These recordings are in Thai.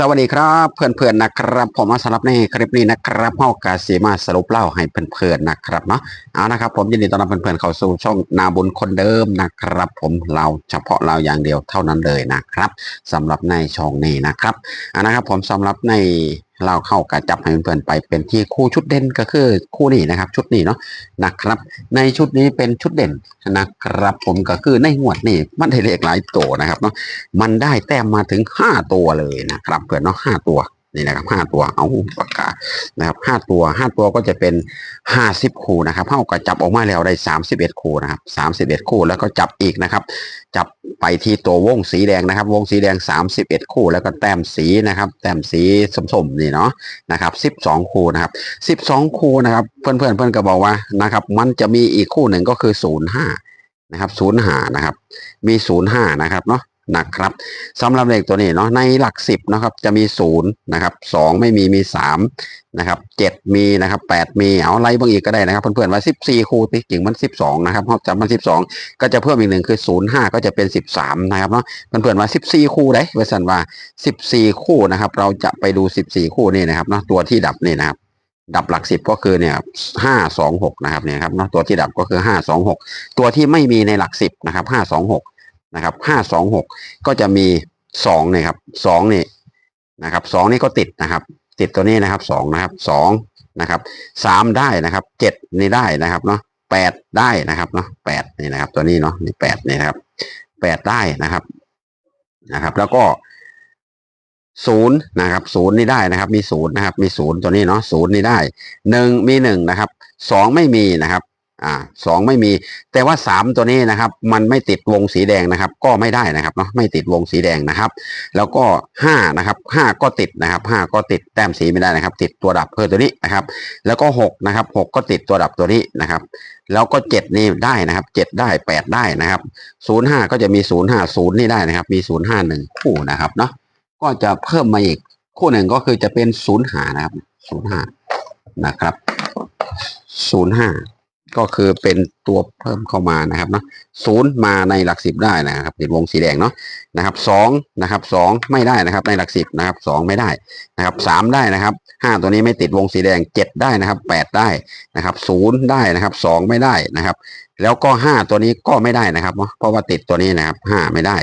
สวัสดีครับเพื่อนๆนะครับ ผมมาสำหรับในคลิปนี้นะครับเฮากาสีมาสรุปเล่าให้เพื่อนๆนะครับเนาะเอานะครับ ผมยินดีต้อนรับเพื่อนๆเข้าสู่ช่องนาบุญคนเดิมนะครับ ผมเราเฉพาะเราอย่างเดียวเท่านั้นเลยนะครับสำหรับในช่องนี้นะครับเอานะครับผมสำหรับใน เราเข้ากระจับให้เพื่อนๆไปเป็นที่คู่ชุดเด่นก็คือคู่นี้นะครับ ชุดนี้เนาะนะครับ ในชุดนี้เป็นชุดเด่นนะครับ ผมก็คือในงวดนี้มันได้เลขหลายตัวนะครับเนาะมันได้แต้มมาถึงห้าตัวเลยนะครับ เพื่อนเนาะห้าตัว นี่นะครับห้าตัวเอาปากกานะครับห้าตัวห้าตัวก็จะเป็นห้าสิบคู่นะครับเท่ากับจับออกมาแล้วได้สามสิบเอ็ดคู่นะครับสามสิบเอ็ดคู่แล้วก็จับอีกนะครับ จับไปที่ตัววงสีแดงนะครับ วงสีแดงสามสิบเอ็ดคู่ แล้วก็แต้มสีนะครับ แต้มสีสมๆนี่เนาะนะครับสิบสองคู่นะครับสิบสองคู่นะครับ เพื่อนเพื่อนเพื่อนก็บอกว่านะครับ มันจะมีอีกคู่หนึ่งก็คือศูนย์ห้านะครับศูนย์ห้านะครับ มีศูนย์ห้านะครับเนาะ นะครับสำหรับเลขตัวนี้เนาะในหลักสิบนะครับจะมีศูนย์นะครับสองไม่มีมีสามนะครับเจ็ดมีนะครับแปดมีเอาไล่บางอีกก็ได้นะครับ เพื่อนๆว่าสิบสี่คู่ที่จริงมันสิบสองนะครับเพราะจำมันสิบสองก็จะเพิ่มอีกหนึ่งคือศูนย์ห้าก็จะเป็นสิบสามนะครับเนาะเพื่อนๆว่าสิบสี่คู่ได้เวสันว่าสิบสี่คู่นะครับเราจะไปดูสิบสี่คู่นี่นะครับเนาะตัวที่ดับนี่นะครับดับหลักสิบก็คือเนี่ยห้าสองหกนะครับเนี่ยครับเนาะตัวที่ดับก็คือห้าสองหกตัวที่ไม่มีในหลักสิบนะครับห้าสองหก นะครับห้าสองหกก็จะมีสองเนี่ยครับสองนี่นะครับสองนี่ก็ติดนะครับ ติดตัวนี้นะครับสองนะครับสองนะครับสามได้นะครับเจ็ดนี่ได้นะครับเนาะแปดได้นะครับเนาะแปดนี่นะครับ ตัวนี้เนาะนี่แปดนี่นะครับแปดได้นะครับนะครับ แล้วก็ศูนย์นะครับศูนย์นี่ได้นะครับ มีศูนย์นะครับ มีศูนย์ตัวนี้เนาะศูนย์นี่ได้หนึ่งมีหนึ่งนะครับสองไม่มีนะครับ อ่าสองไม่มี แต่ว่าสามตัวนี้นะครับ มันไม่ติดวงสีแดงนะครับ ก็ไม่ได้นะครับเนาะไม่ติดวงสีแดงนะครับ แล้วก็ห้านะครับห้าก็ติดนะครับห้าก็ติดแต้มสีไม่ได้นะครับ ติดตัวดับเพื่อตัวนี้นะครับ แล้วก็หกนะครับหกก็ติดตัวดับตัวนี้นะครับ แล้วก็เจ็ดนี่ได้นะครับเจ็ดได้แปดได้นะครับศูนย์ห้าก็จะมีศูนย์ห้าศูนย์นี่ได้นะครับ มีศูนย์ห้าหนึ่งคู่นะครับเนาะก็จะเพิ่มมาอีกคู่หนึ่งก็คือจะเป็นศูนย์หานะครับศูนย์ห้านะครับศูนย์ห้า ก็คือเป็นตัวเพิ่มเข้ามานะครับเนาะศูนย์มาในหลักสิบได้นะครับติดวงสีแดงเนาะนะครับสองนะครับสองไม่ได้นะครับในหลักสิบนะครับสองไม่ได้นะครับสามได้นะครับห้าตัวนี้ไม่ติดวงสีแดงเจ็ดได้นะครับแปดได้นะครับศูนย์ได้นะครับสองไม่ได้นะครับ แล้วก็ห้าตัวนี้ก็ไม่ได้นะครับ เพราะว่าติดตัวนี้นะครับห้าไม่ได้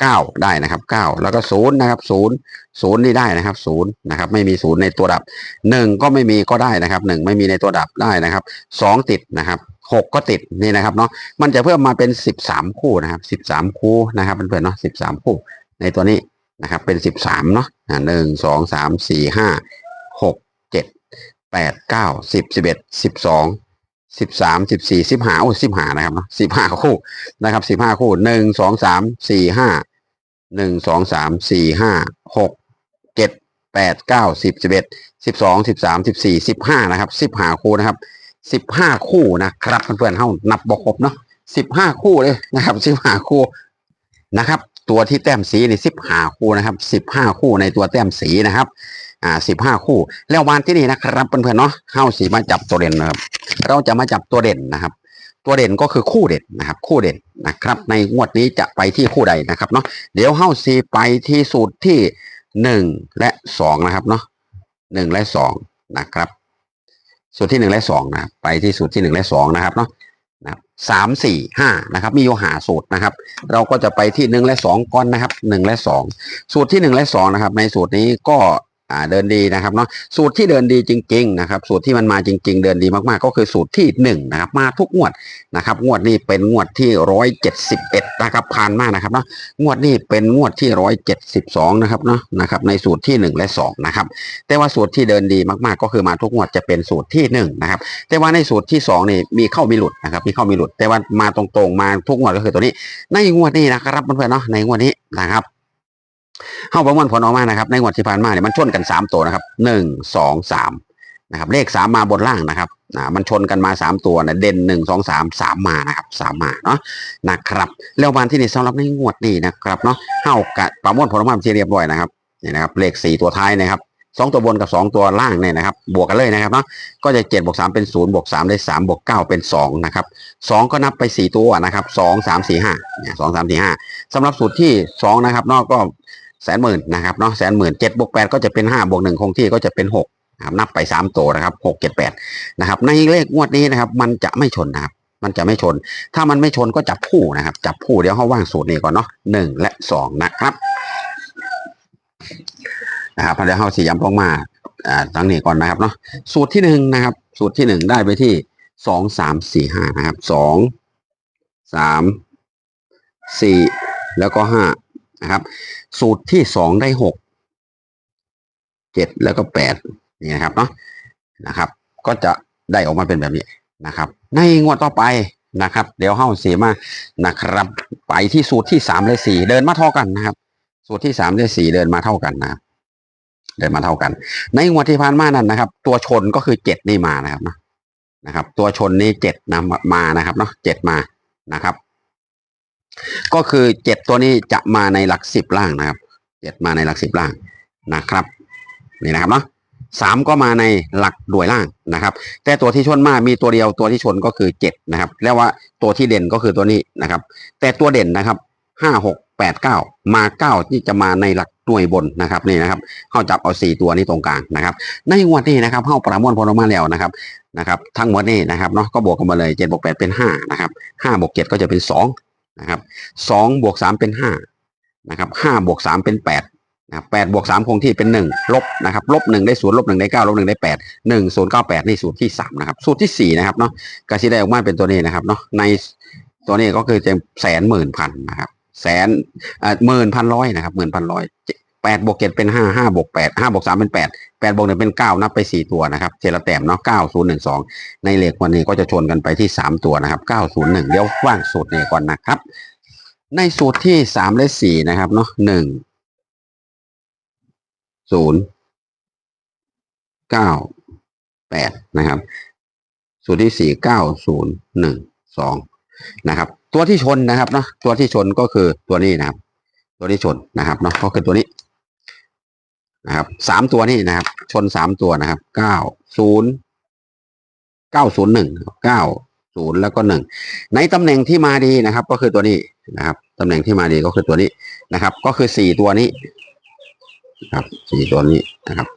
เก้าได้นะครับเก้าแล้วก็ศูนย์นะครับศูนย์ศูนย์นี่ได้นะครับศูนย์นะครับไม่มีศูนย์ในตัวดับหนึ่งก็ไม่มีก็ได้นะครับหนึ่งไม่มีในตัวดับได้นะครับสองติดนะครับหกก็ติดนี่นะครับเนาะมันจะเพิ่มมาเป็นสิบสามคู่นะครับสิบสามคู่นะครับเพื่อนๆเนาะสิบสามคู่ในตัวนี้นะครับเป็นสิบสามเนาะหนึ่งสองสามสี่ห้าหกเจ็ดแปดเก้าสิบสิบเอ็ดสิบสอง สิบสามสิบสี่สิบห้าโอ้สิบห้านะครับเนาะสิบห้าคู่นะครับสิบห้าคู่หนึ่งสองสามสี่ห้าหนึ่งสองสามสี่ห้าหกเจ็ดแปดเก้าสิบสิบเอ็ดสิบสองสิบสามสิบสี่สิบห้านะครับสิบห้าคู่นะครับสิบห้าคู่นะครับเพื่อนๆเฮานับบอกครบเนาะสิบห้าคู่เลยนะครับสิบห้าคู่นะครับ ตัวที่แต้มสีนี่สิบห้าคู่นะครับสิบห้าคู่ในตัวแต้มสีนะครับ อ่าสิบห้าคู่ แล้ววันที่นี่นะครับเพื่อนๆเนาะเฮาสีมาจับตัวเด่นนะครับ เราจะมาจับตัวเด่นนะครับ ตัวเด่นก็คือคู่เด่นนะครับ คู่เด่นนะครับ ในงวดนี้จะไปที่คู่ใดนะครับเนาะเดี๋ยวเฮาสีไปที่สูตรที่หนึ่งและสองนะครับเนาะหนึ่งและสองนะครับสูตรที่หนึ่งและสองนะไปที่สูตรที่หนึ่งและสองนะครับเนาะนะครับสามสี่ห้านะครับ มีโยหาสูตรนะครับ เราก็จะไปที่หนึ่งและสองก้อนนะครับหนึ่งและสองสูตรที่หนึ่งและสองนะครับ ในสูตรนี้ก็ อ่าเดินดีนะครับเนาะสูตรที่เดินดีจริง ๆ นะครับ สูตรที่มันมาจริง ๆ เดินดีมากๆ ก็คือสูตรที่หนึ่งนะครับมาทุกงวดนะครับ งวดนี้เป็นงวดที่ร้อยเจ็ดสิบเอ็ดนะครับผ่านมากนะครับเนาะงวดนี้เป็นงวดที่ร้อยเจ็ดสิบสองนะครับเนาะนะครับ ในสูตรที่หนึ่งและสองนะครับแต่ว่าสูตรที่เดินดีมากๆ ก็คือมาทุกงวดจะเป็นสูตรที่หนึ่งนะครับแต่ว่าในสูตรที่สองนี่มีเข้ามีหลุดนะครับมีเข้ามีหลุด แต่ว่ามาตรงๆมาทุกงวดก็คือตัวนี้ ในงวดนี้นะครับเพื่อนๆเนาะในงวดนี้นะครับ เข้าประมวลผลออกมานะครับ ในงวดที่ผ่านมาเนี่ยมันชนกันสามตัวนะครับหนึ่งสองสามนะครับเลขสามมาบนล่างนะครับอ่ามันชนกันมาสามตัวนะเด่นหนึ่งสองสามสามมานะครับสามมาเนาะนะครับแล้ววันที่นี่สำหรับในงวดนี้นะครับเนาะเข้ากะประมวลผลออกมาเป็นที่เรียบร้อยนะครับนี่นะครับเลขสี่ตัวท้ายนะครับสองตัวบนกับสองตัวล่างเนี่ยนะครับ บวกกันเลยนะครับเนาะก็จะเจ็ดบวกสามเป็นศูนย์บวกสามได้สามบวกเก้าเป็นสองนะครับสองก็นับไปสี่ตัวนะครับสองสามสี่ห้าเนี่ยสองสามสี่ห้าสำหรับสูตรที่สองนะครับเนอกก็ แสนหมื่นนะครับเนาะแสนหมื่นเจ็ดบวกแปดก็จะเป็นห้าบวกหนึ่งคงที่ก็จะเป็นหกนะครับนับไปสามตัวนะครับหกเจ็ดแปดนะครับในเลขงวดนี้นะครับมันจะไม่ชนนะครับมันจะไม่ชน ถ้ามันไม่ชนก็จับคู่นะครับ จับคู่เดี๋ยวเขาว่างสูตรนี้ก่อนเนาะหนึ่งและสองนะครับนะครับเดี๋ยวเขาสีย้ำลงมาอ่าตั้งนี้ก่อนนะครับเนาะสูตรที่หนึ่งนะครับ สูตรที่หนึ่งได้ไปที่สองสามสี่ห้านะครับสองสามสี่แล้วก็ห้า นะครับ สูตรที่สองได้หกเจ็ดแล้วก็แปดนี่นะครับเนาะนะครับ ก็จะได้ออกมาเป็นแบบนี้นะครับ ในงวดต่อไปนะครับ เดี๋ยวเข้าเสียมานะครับ ไปที่สูตรที่สามและสี่เดินมาเท่ากันนะครับ สูตรที่สามและสี่เดินมาเท่ากันนะครับเดินมาเท่ากัน ในงวดที่ผ่านมานั้นนะครับ ตัวชนก็คือเจ็ดนี่มานะครับนะนะครับ ตัวชนนี่เจ็ดนำมานะครับเนาะเจ็ดมานะครับ ก็คือเจ็ดตัวนี้จะมาในหลักสิบล่างนะครับเจ็ดมาในหลักสิบล่างนะครับนี่นะครับเนาะสามก็มาในหลักหน่วยล่างนะครับ แต่ตัวที่ชนมากมีตัวเดียวตัวที่ชนก็คือเจ็ดนะครับแล้วว่าตัวที่เด่นก็คือตัวนี้นะครับ แต่ตัวเด่นนะครับห้าหกแปดเก้ามาเก้าที่จะมาในหลักหน่วยบนนะครับนี่นะครับเข้าจับเอาสี่ตัวนี้ตรงกลางนะครับ ในงวดนี้นะครับเข้าประมวลผลออกมาแล้วนะครับนะครับ ทั้งหมดนี้นะครับเนาะก็บวกกันมาเลยเจ็ดบวกแปดเป็นห้านะครับห้าบวกเจ็ดก็จะเป็นสอง นะครับสองบวกสามเป็นห้านะครับห้าบวกสามเป็นแปดนะแปดบวกสามคงที่เป็นหนึ่งลบนะครับลบหนึ่งได้ศูนย์ลบหนึ่งได้เก้าลบหนึ่งได้แปดหนึ่งศูนย์เก้าแปดนี่สูตรที่สามนะครับสูตรที่สี่นะครับเนาะกสิได้ออกมาเป็นตัวนี้นะครับเนาะในตัวนี้ก็คือจะแสนหมื่นพันนะครับแสนเอ่อหมื่นพันร้อยนะครับหมื่นพันร้อย แปดบวกเจ็ดเป็นห้าห้าบวกแปดห้าบวกสามเป็นแปดแปดบวกหนึ่งเป็นเก้านับไปสี่ตัวนะครับเทละแต้มเนาะเก้าศูนย์หนึ่งสองในเลขวันนี้ก็จะชนกันไปที่สามตัวนะครับเก้าศูนย์หนึ่งเดี๋ยวว่างสูตรนี้ก่อนนะครับ ในสูตรที่สามและสี่นะครับเนาะหนึ่งศูนย์เก้าแปดนะครับ สูตรที่สี่เก้าศูนย์หนึ่งสองนะครับ ตัวที่ชนนะครับเนาะตัวที่ชนก็คือตัวนี้นะครับ ตัวที่ชนนะครับเนาะก็คือตัวนี้ นะครับสามตัวนี้นะครับ ชนสามตัวนะครับเก้าศูนย์เก้าศูนย์หนึ่งเก้าศูนย์แล้วก็หนึ่งในตำแหน่งที่มาดีนะครับ ก็คือตัวนี้นะครับตำแหน่งที่มาดีก็คือตัวนี้นะครับ ก็คือสี่ตัวนี้ครับสี่ตัวนี้นะครับ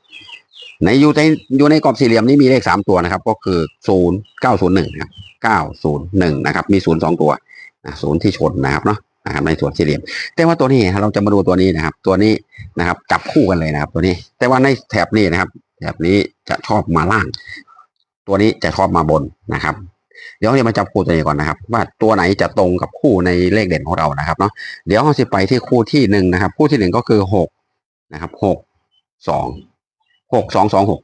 ในอยู่ในอยู่ในกรอบสี่เหลี่ยมนี้มีเลขสามตัวนะครับ ก็คือศูนย์เก้าศูนย์หนึ่งครับเก้าศูนย์หนึ่งนะครับ มีศูนย์สองตัวนะศูนย์ที่ชนนะครับเนาะ นะครับในส่วนสี่เหลี่ยม แต่ว่าตัวนี้เราจะมาดูตัวนี้นะครับ ตัวนี้นะครับ จับคู่กันเลยนะครับ ตัวนี้ แต่ว่าในแถบนี้นะครับ แถบนี้จะชอบมาล่าง ตัวนี้จะชอบมาบนนะครับ เดี๋ยวเรามาจับคู่ตัวนี้ก่อนนะครับ ว่าตัวไหนจะตรงกับคู่ในเลขเด่นของเรานะครับเนาะเดี๋ยวเราจะไปที่คู่ที่หนึ่งนะครับ คู่ที่หนึ่งก็คือหกนะครับหกสองหกสองสองหก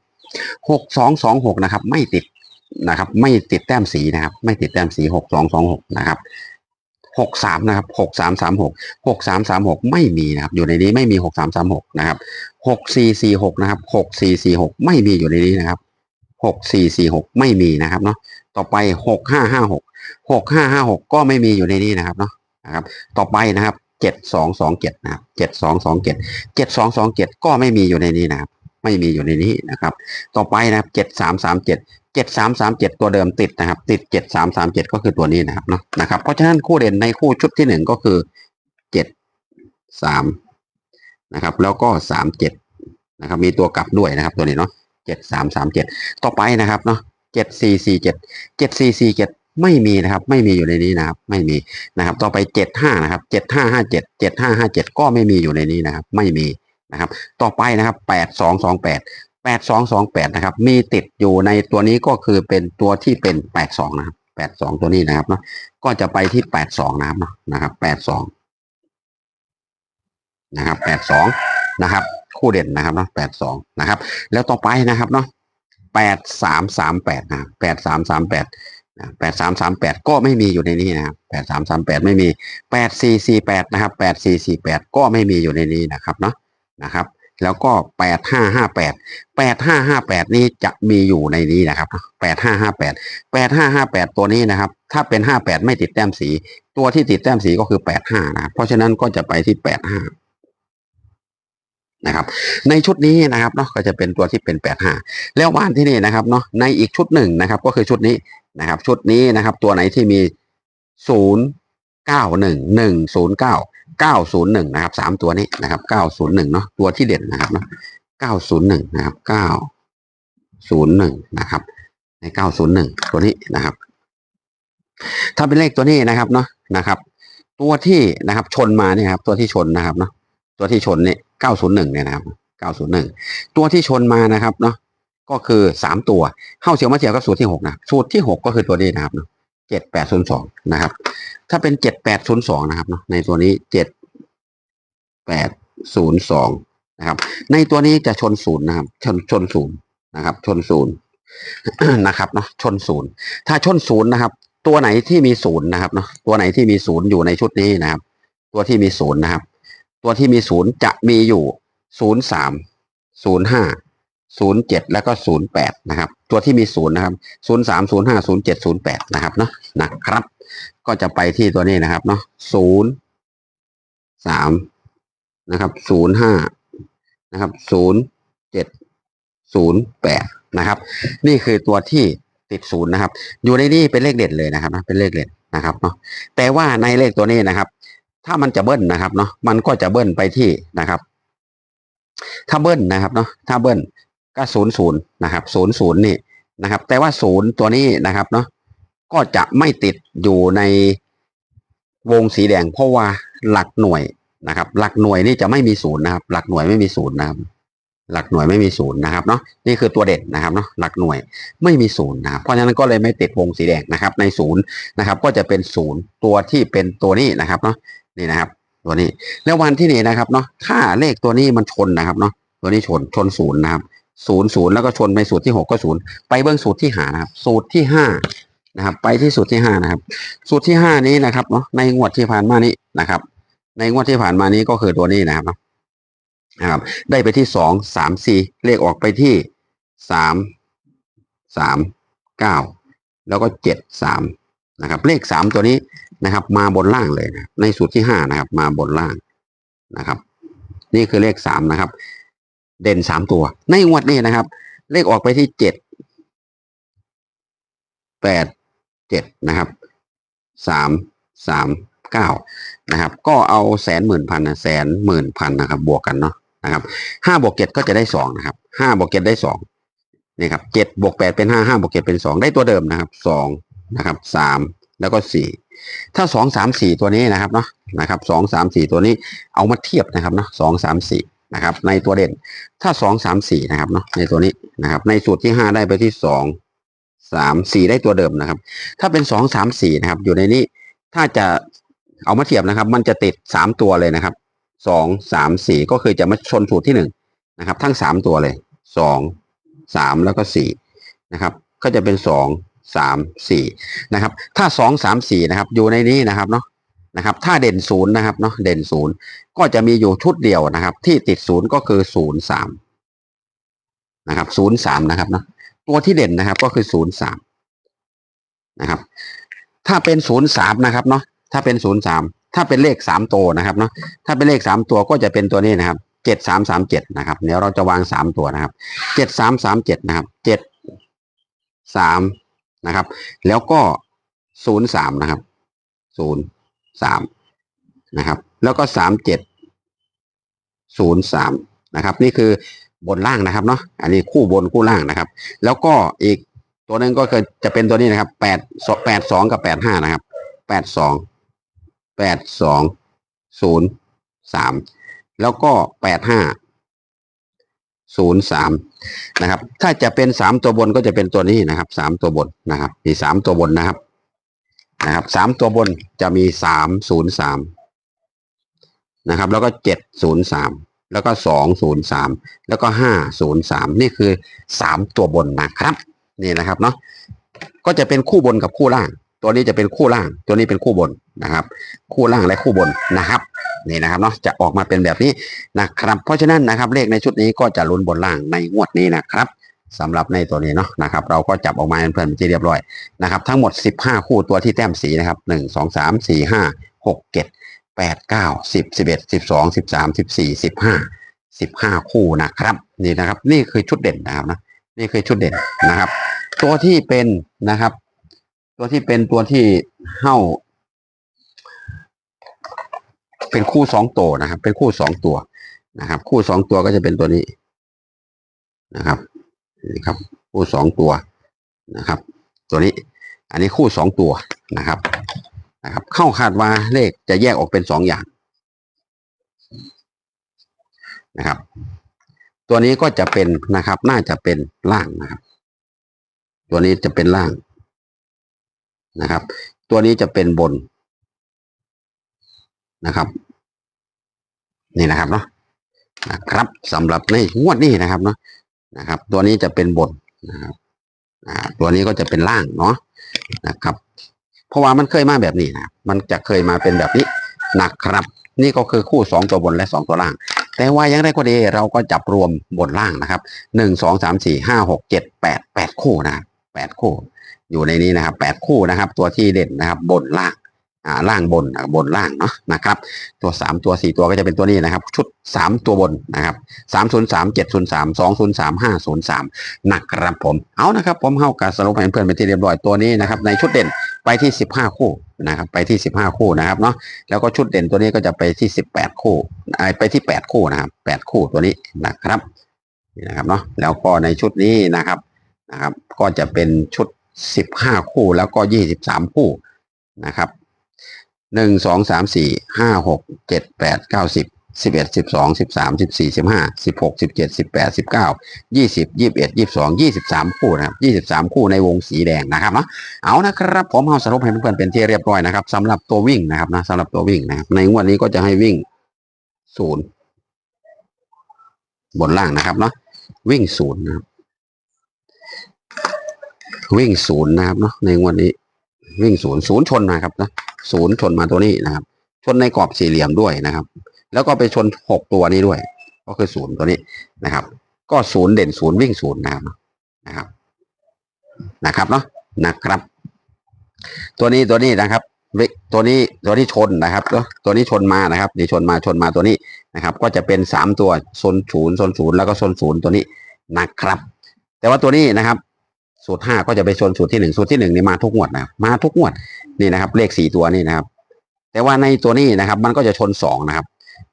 หกสองสองหกนะครับ ไม่ติดนะครับ ไม่ติดแต้มสีนะครับ ไม่ติดแต้มสีหกสองสองหกนะครับ หกสามนะครับหกสามสามหกหกสามสามหกไม่มีนะครับ อยู่ในนี้ไม่มีหกสามสามหกนะครับหกสี่สี่หกนะครับหกสี่สี่หกไม่มีอยู่ในนี้นะครับหกสี่สี่หกไม่มีนะครับเนาะต่อไปหกห้าห้าหกหกห้าห้าหกก็ไม่มีอยู่ในนี้นะครับเนาะนะครับ ต่อไปนะครับเจ็ดสองสองเจ็ดนะครับเจ็ดสองสองเจ็ดเจ็ดสองสองเจ็ดก็ไม่มีอยู่ในนี้นะครับ ไม่มีอยู่ในนี้นะครับ ต่อไปนะครับเจ็ดสามสามเจ็ดเจ็ดสามสามเจ็ดตัวเดิมติดนะครับ ติดเจ็ดสามสามเจ็ดก็คือตัวนี้นะครับเนาะนะครับ เพราะฉะนั้นคู่เด่นในคู่ชุดที่หนึ่งก็คือเจ็ดสามนะครับ แล้วก็สามเจ็ดนะครับ มีตัวกลับด้วยนะครับ ตัวนี้เนาะเจ็ดสามสามเจ็ดต่อไปนะครับเนาะเจ็ดสี่สี่เจ็ดเจ็ดสี่สี่เจ็ดไม่มีนะครับ ไม่มีอยู่ในนี้นะครับ ไม่มีนะครับ ต่อไปเจ็ดห้านะครับเจ็ดห้าห้าเจ็ดเจ็ดห้าห้าเจ็ดก็ไม่มีอยู่ในนี้นะครับ ไม่มี นะครับ ต่อไปนะครับแปดสองสองแปดแปดสองสองแปดนะครับ มีติดอยู่ในตัวนี้ก็คือเป็นตัวที่เป็นแปดสองนะครับแปดสองตัวนี้นะครับเนาะก็จะไปที่แปดสองนะครับนะครับแปดสองนะครับแปดสองนะครับ คู่เด่นนะครับเนาะแปดสองนะครับ แล้วต่อไปนะครับเนาะแปดสามสามแปดนะแปดสามสามแปดแปดสามสามแปดก็ไม่มีอยู่ในนี้นะครับแปดสามสามแปดไม่มีแปดสี่สี่แปดนะครับแปดสี่สี่แปดก็ไม่มีอยู่ในนี้นะครับเนาะ นะครับ แล้วก็แปดห้าห้าแปดแปดห้าห้าแปดนี้จะมีอยู่ในนี้นะครับแปดห้าห้าแปดแปดห้าห้าแปดตัวนี้นะครับ ถ้าเป็นห้าแปดไม่ติดแต้มสี ตัวที่ติดแต้มสีก็คือแปดห้านะเพราะฉะนั้นก็จะไปที่แปดห้านะครับในชุดนี้นะครับเนาะก็จะเป็นตัวที่เป็นแปดห้าแล้วว่านที่นี่นะครับเนาะในอีกชุดหนึ่งนะครับ ก็คือชุดนี้นะครับ ชุดนี้นะครับ ตัวไหนที่มีศูนย์ เก้าหนึ่งหนึ่งศูนย์เก้าเก้าศูนย์หนึ่งนะครับสามตัวนี้นะครับเก้าศูนย์หนึ่งเนาะตัวที่เด่นนะครับเนาะเก้าศูนย์หนึ่งนะครับเก้าศูนย์หนึ่งนะครับ ในเก้าศูนย์หนึ่งตัวนี้นะครับ ถ้าเป็นเลขตัวนี้นะครับเนาะนะครับ ตัวที่นะครับชนมาเนี่ยครับ ตัวที่ชนนะครับเนาะตัวที่ชนเนี่ยเก้าศูนย์หนึ่งเนี่ยนะครับเก้าศูนย์หนึ่งตัวที่ชนมานะครับเนาะก็คือสามตัวเข้าเสียวมาเสียวกับสูตรที่หกนะ สูตรที่หกก็คือตัวนี้นะครับเนาะ เจ็ดแปดศูนย์สองนะครับ ถ้าเป็นเจ็ดแปดศูนย์สองนะครับในตัวนี้เจ็ดแปดศูนย์สองนะครับ ในตัวนี้จะชนศูนย์นะครับ ชนชนศูนย์นะครับ ชนศูนย์นะครับเนาะชนศูนย์ถ้าชนศูนย์นะครับ ตัวไหนที่มีศูนย์นะครับเนาะตัวไหนที่มีศูนย์อยู่ในชุดนี้นะครับ ตัวที่มีศูนย์นะครับ ตัวที่มีศูนย์จะมีอยู่ศูนย์สามศูนย์ห้า ศูนย์เจ็ดแล้วก็ศูนย์แปดนะครับ ตัวที่มีศูนย์นะครับศูนย์สามศูนย์ห้าศูนย์เจ็ดศูนย์แปดนะครับเนาะนะครับ ก็จะไปที่ตัวนี้นะครับเนาะศูนย์สามนะครับศูนย์ห้านะครับศูนย์เจ็ดศูนย์แปดนะครับ นี่คือตัวที่ติดศูนย์นะครับ อยู่ในนี้เป็นเลขเด่นเลยนะครับนะเป็นเลขเด่นนะครับเนาะแต่ว่าในเลขตัวนี้นะครับ ถ้ามันจะเบิ้ลนะครับเนาะมันก็จะเบิ้ลไปที่นะครับ ถ้าเบิ้ลนะครับเนาะถ้าเบิ้ล ก็ศูนย์ศูนย์นะครับศูนย์ศูนย์นี่นะครับ แต่ว่าศูนย์ตัวนี้นะครับเนาะก็จะไม่ติดอยู่ในวงสีแดง เพราะว่าหลักหน่วยนะครับ หลักหน่วยนี่จะไม่มีศูนย์นะครับ หลักหน่วยไม่มีศูนย์นะครับ หลักหน่วยไม่มีศูนย์นะครับเนาะนี่คือตัวเด่นนะครับเนาะหลักหน่วยไม่มีศูนย์นะครับเพราะฉะนั้นก็เลยไม่ติดวงสีแดงนะครับ ในศูนย์นะครับ ก็จะเป็นศูนย์ตัวที่เป็นตัวนี้นะครับเนาะนี่นะครับ ตัวนี้แล้ววันที่นี่นะครับเนาะถ้าเลขตัวนี้มันชนนะครับเนาะตัวนี้ชนชนศูนย์นะครับ ศูนย์ศูนย์แล้วก็ชนไปสูตรที่หกก็ศูนย์ไปเบื้องสูตรที่หานะครับ สูตรที่ห้านะครับ ไปที่สูตรที่ห้านะครับ สูตรที่ห้านี้นะครับเนาะในงวดที่ผ่านมานี้นะครับ ในงวดที่ผ่านมานี้ก็คือตัวนี้นะครับนะครับ ได้ไปที่สองสามสี่เลขออกไปที่สามสามเก้าแล้วก็เจ็ดสามนะครับ เลขสามตัวนี้นะครับ มาบนล่างเลยนะในสูตรที่ห้านะครับ มาบนล่างนะครับ นี่คือเลขสามนะครับ เด่นสามตัว ในงวดนี้นะครับ เลขออกไปที่เจ็ดแปดเจ็ดนะครับสามสามเก้านะครับ ก็เอาแสนหมื่นพันนะแสนหมื่นพันนะครับ บวกกันเนาะนะครับห้าบวกเจ็ดก็จะได้สองนะครับห้าบวกเจ็ดได้สองนี่ครับเจ็ดบวกแปดเป็นห้าห้าบวกเจ็ดเป็นสองได้ตัวเดิมนะครับสองนะครับสามแล้วก็สี่ถ้าสองสามสี่ตัวนี้นะครับเนาะนะครับสองสามสี่ตัวนี้เอามาเทียบนะครับเนาะสองสามสี่ นะครับ ในตัวเด่นถ้าสองสามสี่นะครับเนาะในตัวนี้นะครับ ในสูตรที่ห้าได้ไปที่สองสามสี่ได้ตัวเดิมนะครับ ถ้าเป็นสองสามสี่นะครับ อยู่ในนี้ถ้าจะเอามาเทียบนะครับ มันจะติดสามตัวเลยนะครับสองสามสี่ก็คือจะมาชนสูตรที่หนึ่งนะครับ ทั้งสามตัวเลยสองสามแล้วก็สี่นะครับ ก็จะเป็นสองสามสี่นะครับ ถ้าสองสามสี่นะครับ อยู่ในนี้นะครับเนาะ นะครับ ถ้าเด่นศูนย์นะครับเนาะเด่นศูนย์ก็จะมีอยู่ชุดเดียวนะครับ ที่ติดศูนย์ก็คือศูนย์สามนะครับศูนย์สามนะครับเนาะตัวที่เด่นนะครับก็คือศูนย์สามนะครับ ถ้าเป็นศูนย์สามนะครับเนาะถ้าเป็นศูนย์สามถ้าเป็นเลขสามตัวนะครับเนาะถ้าเป็นเลขสามตัวก็จะเป็นตัวนี้นะครับเจ็ดสามสามเจ็ดนะครับเดี๋ยวเราจะวางสามตัวนะครับเจ็ดสามสามเจ็ดนะครับเจ็ดสามนะครับ แล้วก็ศูนย์สามนะครับศูนย์ สามนะครับ แล้วก็สามเจ็ดศูนย์สามนะครับ นี่คือบนล่างนะครับเนาะอันนี้คู่บนคู่ล่างนะครับ แล้วก็อีกตัวหนึงก็คือจะเป็นตัวนี้นะครับแปดแปดสองกับแปดห้านะครับแปดสองแปดสองศูนย์สามแล้วก็แปดห้าศูนย์สามนะครับ ถ้าจะเป็นสามตัวบนก็จะเป็นตัวนี้นะครับสามตัวบนนะครับมีสามตัวบนนะครับ นะครับสามตัวบนจะมีสามศูนย์สามนะครับ แล้วก็เจ็ดศูนย์สามแล้วก็สองศูนย์สามแล้วก็ห้าศูนย์สามนี่คือสามตัวบนนะครับนี่นะครับเนาะก็จะเป็นคู่บนกับคู่ล่าง ตัวนี้จะเป็นคู่ล่าง ตัวนี้เป็นคู่บนนะครับ คู่ล่างและคู่บนนะครับนี่นะครับเนาะจะออกมาเป็นแบบนี้นะครับ เพราะฉะนั้นนะครับเลขในชุดนี้ก็จะลุ้นบนล่างในงวดนี้นะครับ สำหรับในตัวนี้เนาะนะครับ เราก็จับออกมาเป็นเพื่อนเป็นที่เรียบร้อยนะครับ ทั้งหมด 15 คู่ตัวที่แต้มสีนะครับหนึ่งสองสามสี่ห้าหกเจ็ดแปดเก้าสิบสิบเอ็ดสิบสองสิบสามสิบสี่สิบห้าสิบห้าคู่นะครับนี่นะครับ นี่คือชุดเด่นนะครับนะนี่คือชุดเด่นนะครับ ตัวที่เป็นนะครับ ตัวที่เป็นตัวที่เข้าเป็นคู่สองตัวนะครับ เป็นคู่สองตัวนะครับ คู่สองตัวก็จะเป็นตัวนี้นะครับ นี่ครับ คู่สองตัวนะครับ ตัวนี้อันนี้คู่สองตัวนะครับนะครับ เข้าคาดว่าเลขจะแยกออกเป็นสองอย่างนะครับ ตัวนี้ก็จะเป็นนะครับ น่าจะเป็นล่างนะครับ ตัวนี้จะเป็นล่างนะครับ ตัวนี้จะเป็นบนนะครับ นี่นะครับเนาะนะครับสำหรับในงวดนี้นะครับเนาะ นะครับ ตัวนี้จะเป็นบนนะครับตัวนี้ก็จะเป็นล่างเนาะนะครับ เพราะว่ามันเคยมาแบบนี้นะมันจะเคยมาเป็นแบบนี้นะครับ นี่ก็คือคู่สองตัวบนและสองตัวล่าง แต่ว่ายังได้ก็ดีเราก็จับรวมบนล่างนะครับหนึ่งสองสามสี่ห้าหกเจ็ดแปดแปดคู่นะครับแปดคู่ อยู่ในนี้นะครับแปดคู่นะครับ ตัวที่เด่นนะครับบนล่าง ล่างบนบนล่างเนาะนะครับตัวสามตัวสี่ตัวก็จะเป็นตัวนี้นะครับ ชุดสามตัวบนนะครับสามศูนย์สามเจ็ดศูนย์สามสองศูนย์สามห้าศูนย์สามนะครับผมเอานะครับผมเข้ากับสรุปให้เพื่อนเป็นที่เรียบร้อยตัวนี้นะครับในชุดเด่นไปที่สิบห้าคู่นะครับไปที่สิบห้าคู่นะครับเนาะแล้วก็ชุดเด่นตัวนี้ก็จะไปที่สิบแปดคู่ไปที่แปดคู่นะครับแปดคู่ตัวนี้นะครับนี่นะครับเนาะแล้วก็ในชุดนี้นะครับนะครับ ก็จะเป็นชุดสิบห้าคู่แล้วก็ยี่สิบสามคู่นะครับ หนึ่งสองสามสี่ห้าหกเจ็ดแปดเก้าสิบสิบเอ็ดสิบสองสิบสามสิบสี่สิบห้าสิบหกสิบเจ็ดสิบแปดสิบเก้ายี่สิบยี่สิบเอ็ดยี่สิบสองยี่สิบสามคู่นะครับยี่สิบสามคู่ในวงสีแดงนะครับเนาะเอานะครับผมเอาสรุปให้เพื่อนๆเป็นที่เรียบร้อยนะครับสำหรับตัววิ่งนะครับนะสำหรับตัววิ่งนะครับในงวดนี้ก็จะให้วิ่งศูนย์บนล่างนะครับเนาะวิ่งศูนย์นะครับวิ่งศูนย์นะครับเนาะในงวดนี้วิ่งศูนย์ศูนย์ชนนะครับนะ ศูนย์ชนมาตัวนี้นะครับ ชนในกรอบสี่เหลี่ยมด้วยนะครับ แล้วก็ไปชนหกตัวนี้ด้วย ก็คือศูนย์ตัวนี้นะครับ ก็ศูนย์เด่นศูนย์วิ่งศูนย์นะครับนะครับนะครับเนาะนะครับ ตัวนี้ตัวนี้นะครับวิตัวนี้ตัวนี้ชนนะครับตัวตัวนี้ชนมานะครับนี่ชนมาชนมาตัวนี้นะครับ ก็จะเป็นสามตัวโซนศูนย์โซนศูนย์แล้วก็โซนศูนย์ตัวนี้นะครับ แต่ว่าตัวนี้นะครับ สูตรห้าก็จะไปชนสูตรที่หนึ่งสูตรที่หนึ่งนี่มาทุกงวดนะครับมาทุกงวดนี่นะครับ เลขสี่ตัวนี่นะครับ แต่ว่าในตัวนี้นะครับ มันก็จะชนสองนะครับ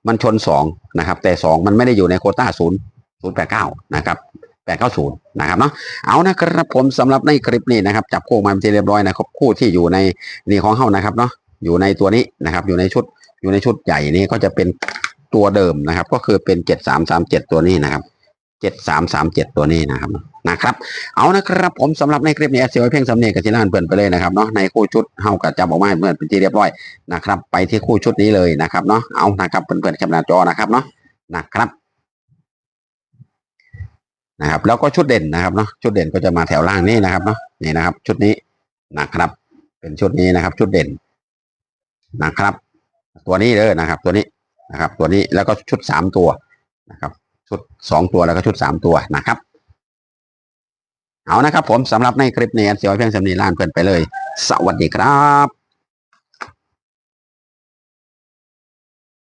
มันชนสองนะครับ แต่สองมันไม่ได้อยู่ในโคต้าศูนย์ศูนย์แปดเก้านะครับแปดเก้าศูนย์นะครับเนาะเอานะครับผมสำหรับในคลิปนี้นะครับ จับคู่มาเป็นที่เรียบร้อยนะครับ คู่ที่อยู่ในนี่ของเฮานะครับเนาะอยู่ในตัวนี้นะครับ อยู่ในชุดอยู่ในชุดใหญ่นี้ก็จะเป็นตัวเดิมนะครับ ก็คือเป็นเจ็ดสามสามเจ็ดตัวนี้นะครับ เจ็ดสามสามเจ็ดตัวนี้นะครับนะครับ เอานะครับ ผมสำหรับในคลิปนี้เสียไว้เพียงสำเนียงกับที่ล้านเปิ่นไปเลยนะครับเนาะในคู่ชุดเฮากับจับออกมาให้เพื่อนเป็นที่เรียบร้อยนะครับ ไปที่คู่ชุดนี้เลยนะครับเนาะเอานะครับเพื่อนๆแคปหน้าจอนะครับเนาะนะครับนะครับ แล้วก็ชุดเด่นนะครับเนาะชุดเด่นก็จะมาแถวล่างนี้นะครับเนาะนี่นะครับ ชุดนี้นะครับ เป็นชุดนี้นะครับ ชุดเด่นนะครับ ตัวนี้เลยนะครับ ตัวนี้นะครับ ตัวนี้แล้วก็ชุดสามตัวนะครับ ชุดสองตัวแล้วก็ชุดสามตัวนะครับ เอานะครับผมสำหรับในคลิปนี้เสียวเพียงสำนีล้านเพื่อนไปเลย สวัสดีครับ